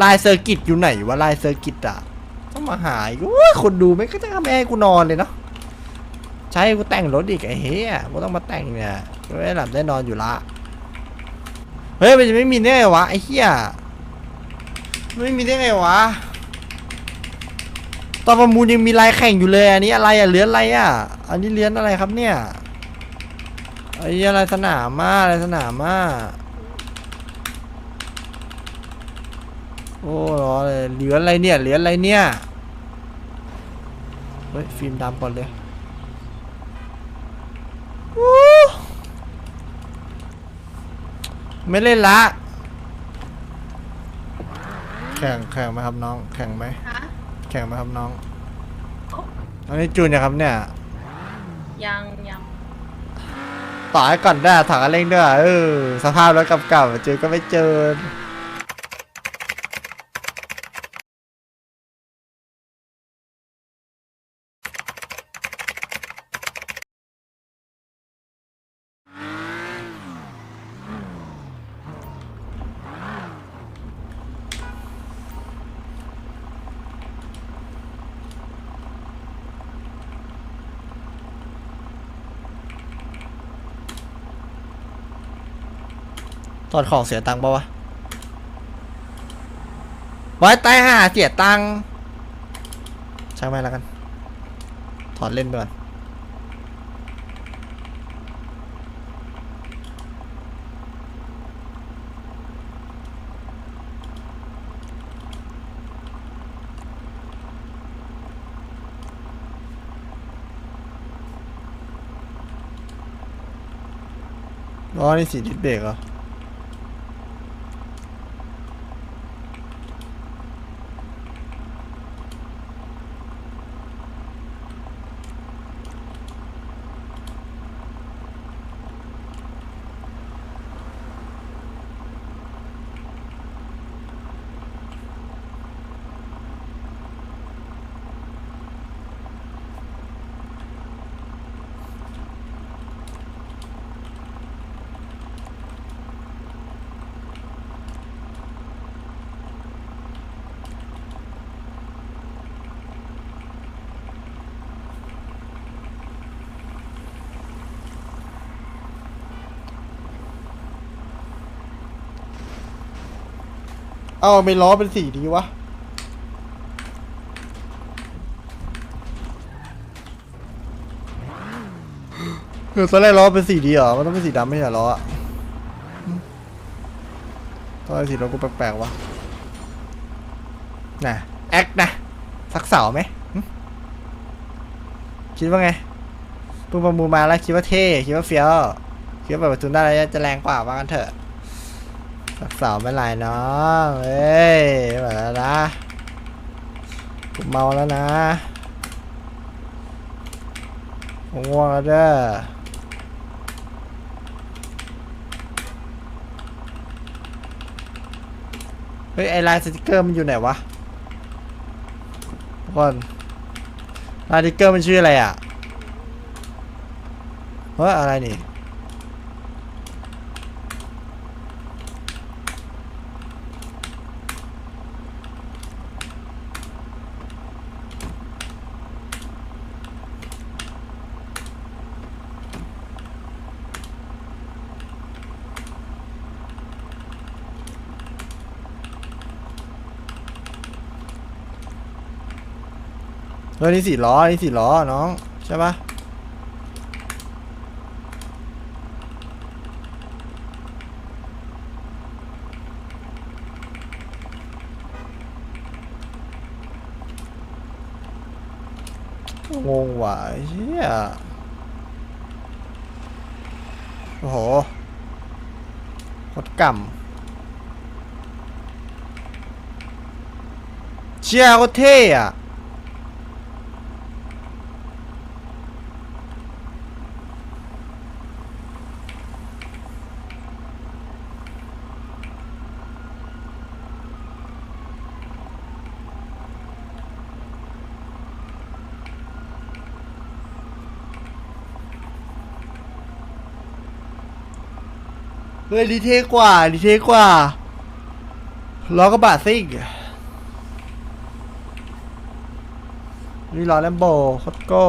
ลายเซอร์กิตอยู่ไหนวะลายเซอร์กิตอะต้องมาหาอุ้ยคนดูไม่ก็จะไม่ให้กูนอนเลยเนาะใช้กูแต่งรถอีกไอ้เหี้ยกูต้องมาแต่งเนี่ยกูไม่ได้หลับได้นอนอยู่ละเฮ้ยมันจะไม่มีได้ไงวะไอ้เหี้ยไม่มีได้ไงวะตอนประมูลยังมีลายแข่งอยู่เลยอันนี้อะไรอะเลื้อนอะไรอะอันนี้เลื้อนอะไรครับเนี่ยไอ้อะไรสนามมาอะไรสนามมา โอ้รอเลยเหลืออะไรเนี่ย เหลืออะไรเนี่ย เฮ้ย ฟิล์มดำก่อนเลยโอ้ไม่เล่นละ แข่งแข่งไหมครับน้อง แข่งไหม ฮะแข่งไหมครับน้อง อันนี้จูนนะครับเนี่ย ยังยังต่อให้ก่อนได้ถังอันเร่งด้วยเออสภาพรถเก่าๆเจอก็ไม่เจอ ถอดของเสียตังค์ปะวะไว้ตายห่าเสียตังค์ช่างไม่ล้วกัน ถอดเล่นไปก่อนอ๋อนี่สีดิสเบรกเหรอ เอ้าไม่ล้อเป็นสีดีวะเออตอนแรกล้อเป็นสีดีเหรอ มันต้องเป็นสีดำไม่ใช่ล้ออะตอนแรกสีรถกูแปลกๆวะน่ะ แอคนะ สักเสาไหม คิดว่าไงพิ่งประมูลมาแล้วคิดว่าเท่ คิดว่าเฟี้ยว คิดว่าเปิดประตูได้แล้วจะแรงกว่าว่ากันเถอะ สักสาไม่ไรน้องเอ้ยมาแล้วนะผมเมาแล้วนะผมง่วงแล้วเด้อเฮ้ยไอลายสติกเกอร์มันอยู่ไหนวะทุกคนลายสติกเกอร์มันชื่ออะไรอะเฮ้ยอะไรนี่ ฮ้ยนี่สี่ล้อนี่สี่ล้อน้อง ใช่ปะงงว่ะเฮียโอ้โหโคตรกำเชียโคตรเท่อะ เฮ้ยดีเทกว่าดีเทกว่าล้อกระบะซิ่งนี่ล้อแลมโบคอตโก้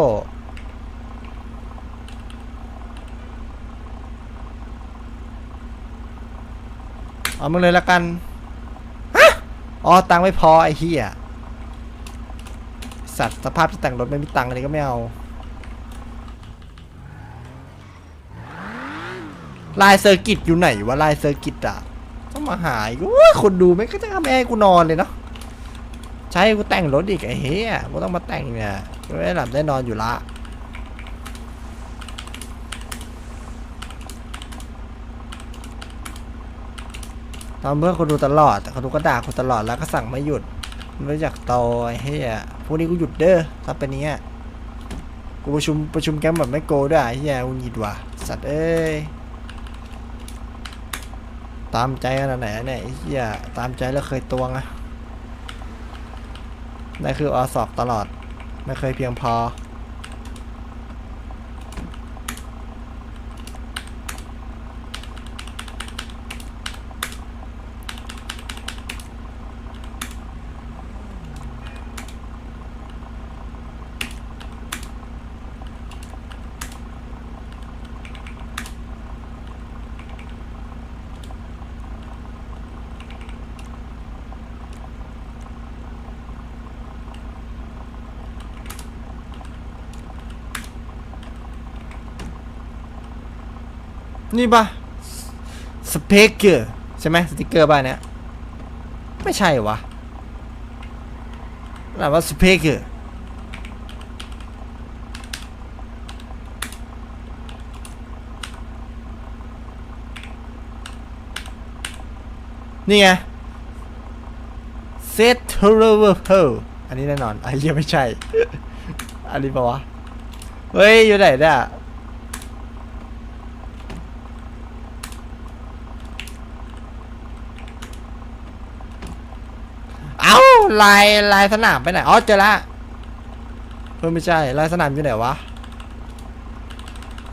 เอามึงเลยละกันฮะอ๋อตังไม่พอไอ้เหี้ยสัตว์สภาพที่แต่งรถไม่มีตังอันนี้ก็ไม่เอา ลายเซอร์กิตอยู่ไหนวะลายเซอร์กิตอะต้องมาหาอีกโอ้ยคนดูไม่ก็จะทำแม่ให้กูนอนเลยเนาะใช้กูแต่งรถอีกไอ้เหี้ยกูต้องมาแต่งเนี่ยกูไม่ได้หลับได้นอนอยู่ละทำเพื่อคนดูตลอดแต่คนดูก็ด่ากูตลอดแล้วก็สั่งไม่หยุดไม่รู้จักโตไอ้เหี้ยพวกนี้กูหยุดเด้อถ้าเป็นอย่างเนี้ยกูประชุมประชุมแกมแบบไม่โกด้วยไอ้เหี้ยกูหยิดว่ะสัตว์เอ้ย ตามใจขนาดไหนเนี่ยไอ้เหี้ยตามใจแล้วเคยตวงอะนั่นคืออสอบตลอด ไม่เคยเพียงพอ นี่ปะสเปกเกอร์ใช่ไหมสติกเกอร์บ้านเนี้ยไม่ใช่วะอ่าว่าสเปกเกอร์นี่ไงเซตเทอร์เวอร์เพลอันนี้แน่นอนอันนี้ไม่ใช่ อันนี้ปะวะ เฮ้ย อยู่ไหนเนี่ย เอ้า ลายลายสนามไปไหนอ๋อเจอละเออไม่ใช่ลายสนามอยู่ไหนวะ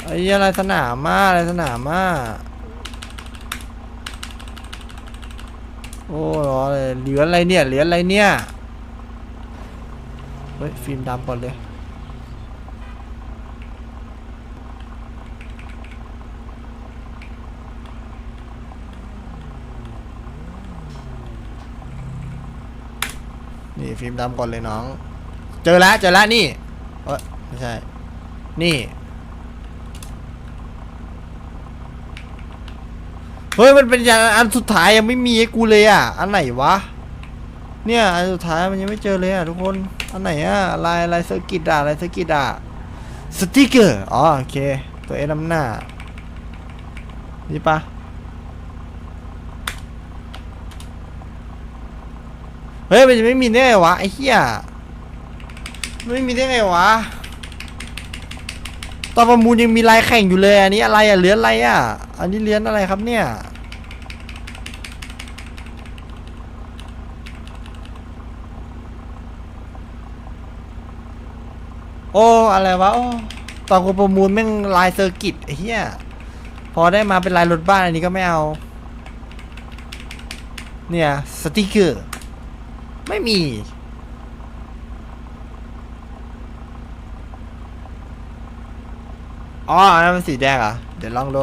ไอ้เหี้ยลายสนามมาลายสนามมาโอ้รอเลยเหลืออะไรเนี่ยเหลืออะไรเนี่ยเฮ้ยฟิล์มดำก่อนเลย ฟิล์มดำก่อนเลยน้อง เจอแล้วเจอแล้วนี่เอ้ยไม่ใช่ นี่ เฮ้ยมันเป็นอย่างอันสุดท้ายยังไม่มีให้กูเลยอะ อันไหนวะ เนี่ยอันสุดท้ายมันยังไม่เจอเลยอะทุกคน อันไหนอะลายลายเซอร์กิตอะลายเซอร์กิตอะสติกเกอร์ อ๋อโอเค ตัวเอ็นำหน้านี่ปะ เฮ้ยมันจะไม่มีได้ไงวะไอ้เหี้ยมันไม่มีได้ไงวะตอนประมูลยังมีลายแข่งอยู่เลยอันนี้อะไรอะเลือนอะไรอะ อันนี้เลือนอะไรครับเนี่ยโอ้อะไรวะโอ้ตอนกูประมูลแม่งลายเซอร์กิตไอ้เหี้ยพอได้มาเป็นลายรถบ้านอันนี้ก็ไม่เอา เนี่ยสติกเกอร์ ไม่มี อ๋ออันนั้นมันสีแดงอะ เดี๋ยวลองดู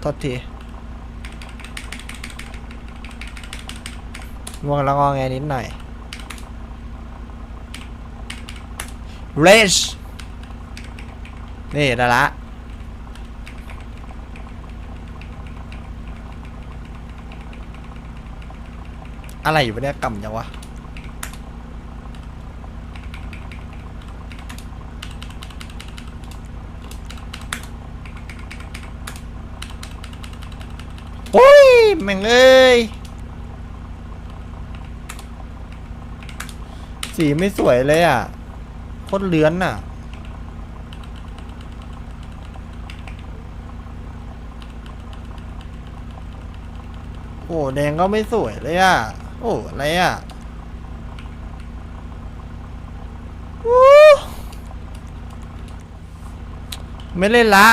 โทษทีง่วงล้วงอแงนิดหน่อย Rage นี่ได้ละ อะไรอยู่เนี่ยกำยังวะโอ้ยแม่งเอ้ยสีไม่สวยเลยอะโคตรเลือนอะโอ้แดงก็ไม่สวยเลยอะ โอ้อะไรอะไม่เล่นละ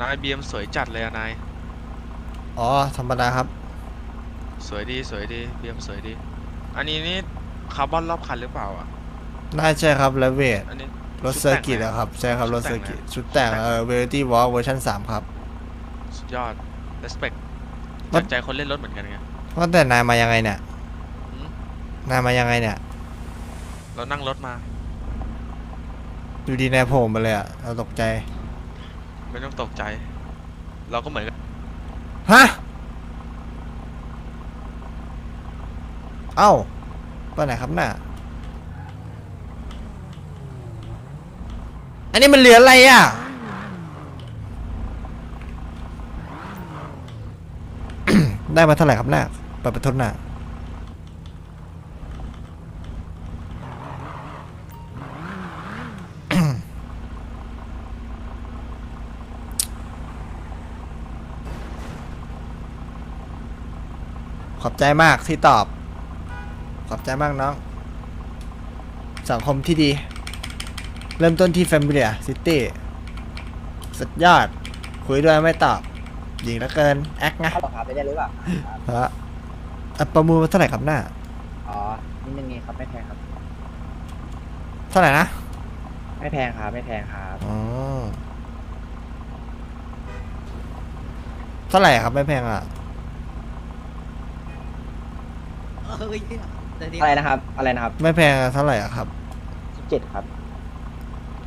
นายบีเอ็มสวยจัดเลยอะนาย อ๋อ ธรรมดาครับ สวยดีสวยดีบีเอ็มสวยดี อันนี้นี่คาร์บอนรอบคันหรือเปล่าอะ น่าใช่ครับแล้วเวทอันนี้ รถเซอร์กิตอะครับ ใช่ครับ รถเซอร์กิตชุดแต่งเอ่อเวอร์ตี้วอล์เวอร์ชันสามครับ สุดยอด respect รถ จากใจคนเล่นรถเหมือนกันไง ว่าแต่นายมายังไงเนี่ยอืม นายมายังไงเนี่ยเรานั่งรถมาดูดีนายโผล่มาเลยอะเราตกใจ ไม่ต้องตกใจ เราก็เหมือนกันฮะ เอ้าไปไหนครับน่ะ อันนี้มันเหลืออะไรอะ ได้มาเท่าไหร่ครับน่ะเปิดประทุนน่ะ ขอบใจมากที่ตอบ ขอบใจมากน้อง สังคมที่ดี เริ่มต้นที่ Familiar City สุดยอด คุยด้วยไม่ตอบ หญิงเหลือเกิน แอคนะเขาบอกครับไม่ได้หรือเปล่าฮะอะประมูลมาเท่าไหร่ครับหน้า อ๋อนิดนึงเองครับไม่แพงครับ เท่าไหร่นะ ไม่แพงครับไม่แพงครับอ๋อ เท่าไหร่ครับไม่แพงอะ อะไรนะครับ อะไรนะครับไม่แพงอะเท่าไหร่อะครับสิบเจ็ดครับ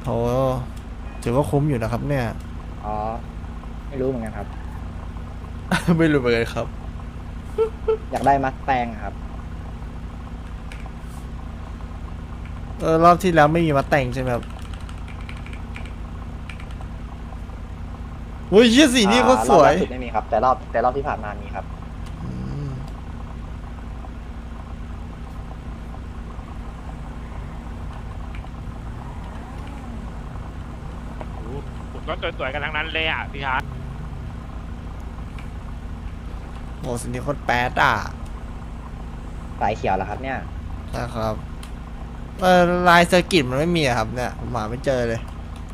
โหถือว่าคุ้มอยู่นะครับ เนี่ย อ๋อ ไม่รู้เหมือนกันครับ ไม่รู้เลยครับ อยากได้มัสแตงครับ เออรอบที่แล้วไม่มีมาแต่งใช่ไหมครับโอ้ยเยี่ยสีนี่เขาสวยอ่ารอบล่าสุดไม่มีครับ แต่รอบแต่รอบที่ผ่านมามีครับ อืม ผมก็ สวยๆกันทั้งนั้นเลยอะพี่ฮาร์ดโหสีนี้โคตรแป๊ดอะสายเขียวแล้วครับเนี่ย นะครับเออลายเซอร์กิตมันไม่มีอะครับเนี่ยผมหาไม่เจอเลย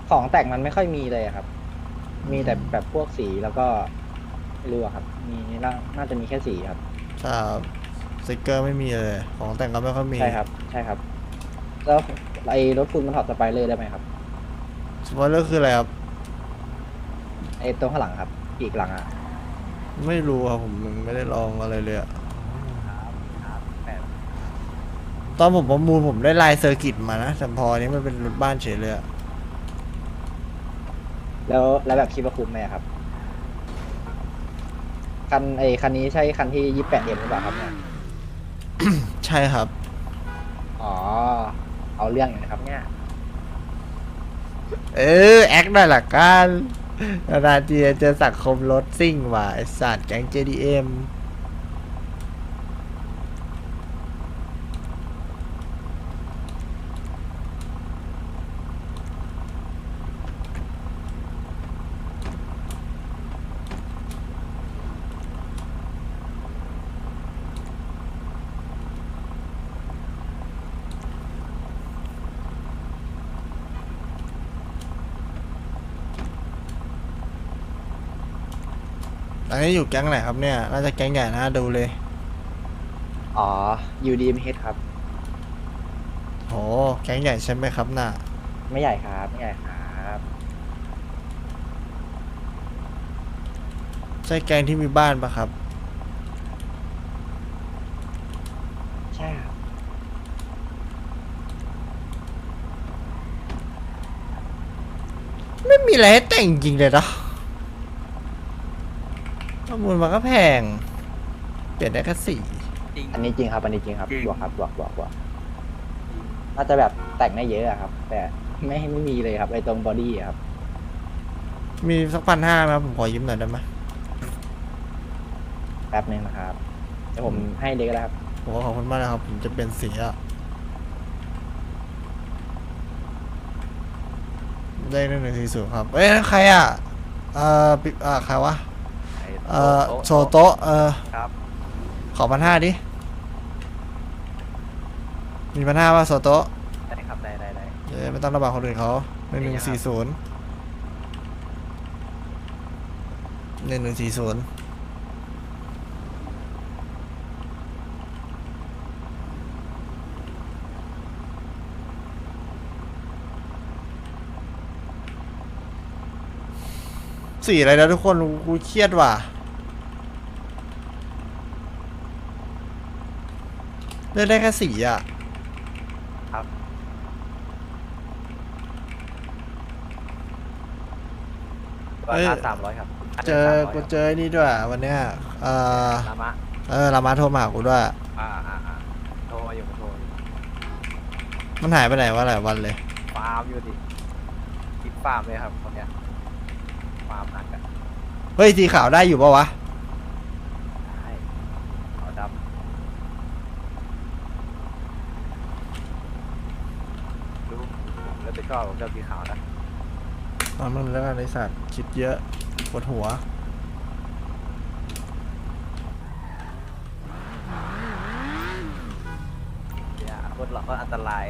ของแต่งมันไม่ค่อยมีเลยอะครับ มีแต่แบบพวกสีแล้วก็ไม่รู้อะครับ มีน่าน่าจะมีแค่สีครับ ใช่ครับสติกเกอร์ไม่มีเลย ของแต่งก็ไม่ค่อยมีใช่ครับ ใช่ครับ แล้วไอ้รถคุณมันถอดสไปเลอร์ได้ไหมครับ สปอยเลอร์คืออะไรครับ ไอ้ตรงข้างหลังครับอีกหลังอะไม่รู้ครับผมยังไม่ได้ลองอะไรเลยอะตอนผมประมูลผมได้ลายเซอร์กิตมานะแต่พออันนี้มันเป็นรถบ้านเฉยเลยอะแล้วแล้วแบบคิดว่าคุ้มไหมอะครับคันไอ้คันนี้ใช่คันที่ยี่แปดเอ็มหรือเปล่าครับเนี่ยใช่ครับ อ๋อ เอาเรื่องอยู่นะครับเนี่ย เออ แอคหน่อยละกัน นานๆทีจะเจอสังคมรถซิ่งว่ะไอสัตว์แก๊ง JDM อันนี้อยู่แก๊งไหนครับเนี่ย น่าจะแก๊งใหญ่นะดูเลย อ๋อ UDMH ครับ โห แก๊งใหญ่ใช่ไหมครับน่ะ ไม่ใหญ่ครับ ไม่ใหญ่ครับใช่แก๊งที่มีบ้านปะครับ ใช่ครับไม่มีอะไรให้แต่งจริงเลยเนาะประ มูลมันก็แพง เปลี่ยนได้แค่สี่อันนี้จริงครับ อันนี้จริงครับบวกครับบวกบวกบวกน่าจะแบบแต่งได้เยอะอะครับ แต่ไม่ไม่มีเลยครับไอ้ตรงบอดี้ครับ มีสักพันห้าไหมครับผมขอยืมหน่อยได้ไหมแป๊บนึงนะครับเดี๋ยวผมให้เด็กแล้วครับ ผมขอบคุณมากนะครับ ผมจะเป็นสีอะได้หนึ่งหนึ่งสี่ศูนย์ครับ เอ้ยนั่นใครอะ เอ่อปิอ่าใครวะ เอ่อโชโตะเอ่อครับ ขอพันห้าดิ มีพันห้าว่าโซโตะได้ครับได้ได้ได้เดี๋ยวไม่ต้องระบาดคนอื่นเขาหนึ่งหนึ่งสี่ศูนย์หนึ่งหนึ่งสี่ศูนย์สีอะไรนะทุกคนกูเครียดว่ะ เลือกได้แค่สีอะเอ้ยสามร้อยครับเจอกูเจอไอ้นี่ด้วยวันเนี้ยเออลามะเออรามาโทรมาหากูด้วย อ่าอ่าอ่าโทรมาอยู่โทรอยู่มันหายไปไหนวะหลายวันเลย ฟาร์มอยู่ดิคิดฟาร์มเลยครับคนเนี้ยฟาร์มนักอะเฮ้ยสีขาวได้อยู่ปะวะ ใช่ขาวดำดูผมแล้วแต่ชอบผมชอบสีขาวนะ มันมึงแล้วกันไอสัตว์คิดเยอะปวดหัวเนี่ยรถเราก็อันตราย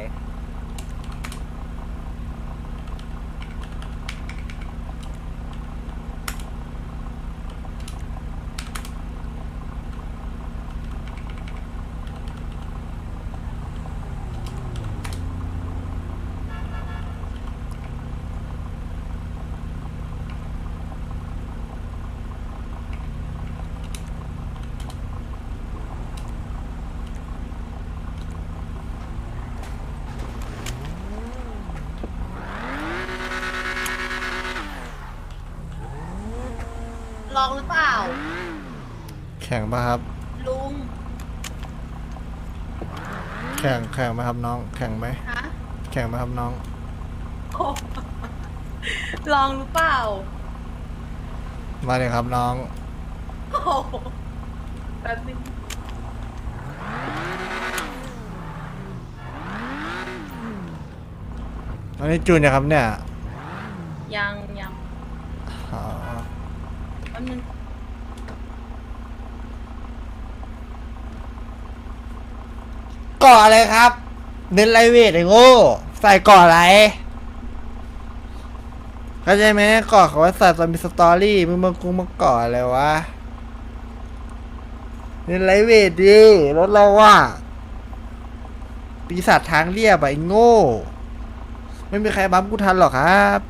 ลองหรือเปล่า แข่งปะครับ ลุงแข่งแข่งไหมครับน้อง แข่งไหมฮะแข่งไหมครับน้อง โอ้ ลองหรือเปล่ามาเลยครับน้อง โอ้โหแป๊บนึงอันนี้จูนนะครับเนี่ยยังยังอ๋อแป๊บนึง กาะอะไรครับ เน้นไลเวทไอ้โง่ใส่กาะอะไรเข้าใจไหมกาะเขาว่าใส่ตอนมีสตอรี่มึงมากูมากาะอะไรวะเน้นไลเวทดิรถเราว่าปีศาจทางเรียบอะไอ้โง่ ไม่มีใครบัมกูทันหรอกครับ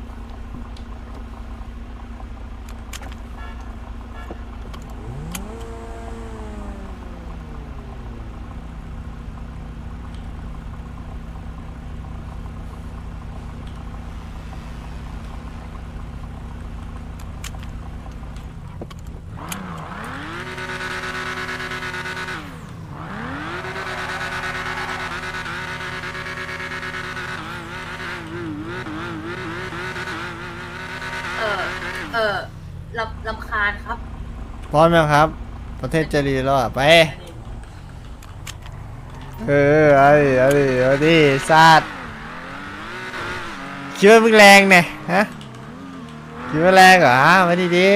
เออ เออลำลำคาญครับ พ ร้อมยังครับ ประเทศจะรีแล้วอะไป เออเอาดิเอาดิเอาดิซาดคิดว่ามึงแรงเนี่ยฮะคิดว่าแรงเหรอฮะมาดีดี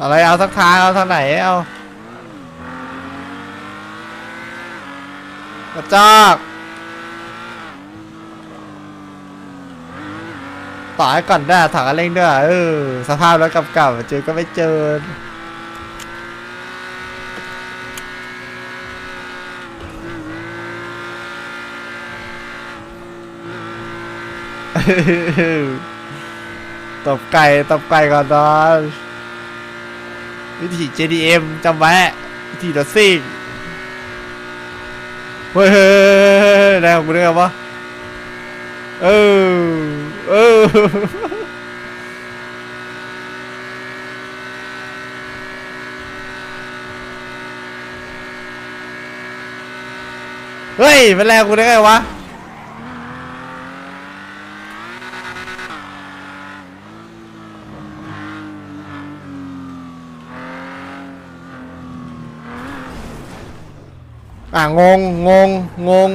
อะไรเอาสักทางเอาทางไหนเอากระจอก ต่อให้ก่อนได้ถังเร่งด้วยเออสภาพรถกับเก่าๆเจอก็ไม่เจอตบไก่ตบไก่ก่อนนอนวิธี JDM จำไว้วิธีรถซิ่งเฮ้ยเฮ้ยเฮ้ยเฮ้ยได้ของกูได้ไงวะเออ เออเฮ้ยมันแรงกูได้ไงวะ อะ งง งง งง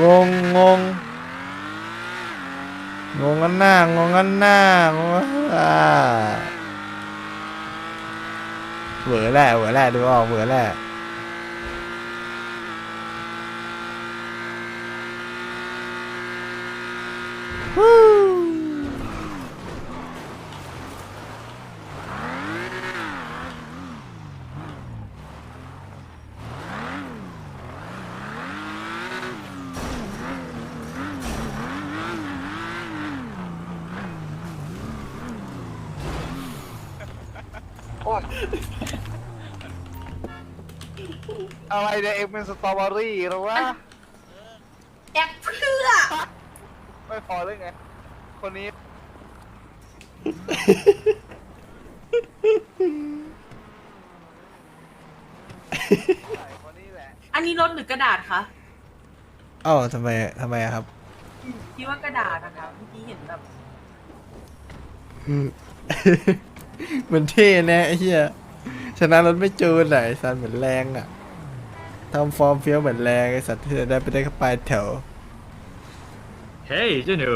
งง งง งงกันหน้างงกันหน้างงอ่าเหวอแหละเหวอแหละดูออกเหวอแหละ เนี่ยเอ็มเป็นสตรอเบอรี่หรือวะแอบเพื่อไม่พอเลยไง คนนี้คนนี้แหละ อันนี้รถหรือกระดาษคะเอ้าทำไมทำไมอะครับ คิดว่ากระดาษนะคะเมื่อกี้เห็นแบบอืมมันเท่แน่ไอ้เหี้ยชนะรถไม่จูนไหนสันเหมือนแรงอะ ทำฟอร์มเฟี้ยวเหมือนแรงไอ้สัตว์ที่จะได้ไปได้เข้าไปแถว เฮ้ยเจ้าหนู